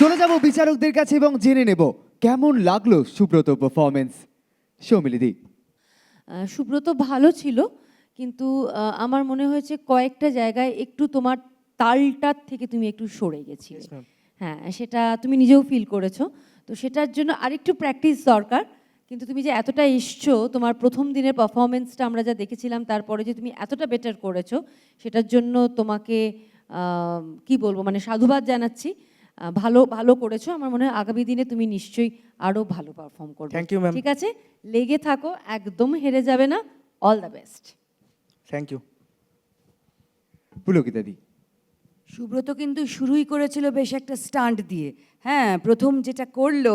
চলে যাব বিচারকদের কাছে এবং জেনে নেব কেমন লাগল সুব্রত পারফরমেন্স সৌমিলিদি সুব্রত ভালো ছিল কিন্তু আমার মনে হয়েছে কয়েকটা জায়গায় একটু তোমার তালটার থেকে তুমি একটু সরে গেছি হ্যাঁ সেটা তুমি নিজেও ফিল করেছ। তো সেটার জন্য আরেকটু প্র্যাকটিস দরকার। কিন্তু তুমি যে এতটা এসছো তোমার প্রথম দিনের পারফরমেন্সটা আমরা যা দেখেছিলাম তারপরে যে তুমি এতটা বেটার করেছ সেটার জন্য তোমাকে কি বলব মানে সাধুবাদ জানাচ্ছি। ভালো ভালো করেছ। আমার মনে হয় আগামী দিনে তুমি নিশ্চয়ই আরও ভালো পারফর্ম করবে। You, ma'am. ঠিক আছে? লেগে থাকো একদম হেরে যাবে না। All the best thank you পুলকিতাদি Subrata কিন্তু শুরুই করেছিল বেশ একটা স্টান্ট দিয়ে। হ্যাঁ প্রথম যেটা করল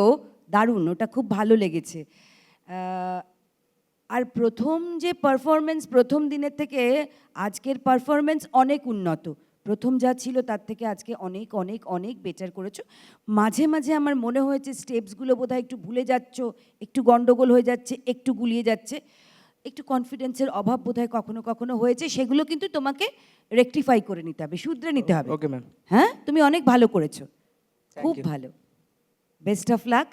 দারুণ ওটা খুব ভালো লেগেছে। আর প্রথম যে পারফরমেন্স প্রথম দিনের থেকে আজকের পারফরমেন্স অনেক উন্নত। প্রথম যা ছিল তার থেকে আজকে অনেক অনেক অনেক বেটার করেছ। মাঝে মাঝে আমার মনে হয়েছে স্টেপসগুলো বোধহয় একটু ভুলে যাচ্ছ একটু গন্ডগোল হয়ে যাচ্ছে একটু গুলিয়ে যাচ্ছে। একটু কনফিডেন্সের অভাব বোধহয় কখনো কখনো হয়েছে। সেগুলো কিন্তু তোমাকে রেকটিফাই করে নিতে হবে শুধরে নিতে হবে। ওকে ম্যাম হ্যাঁ? তুমি অনেক ভালো করেছ। খুব ভালো। Best of luck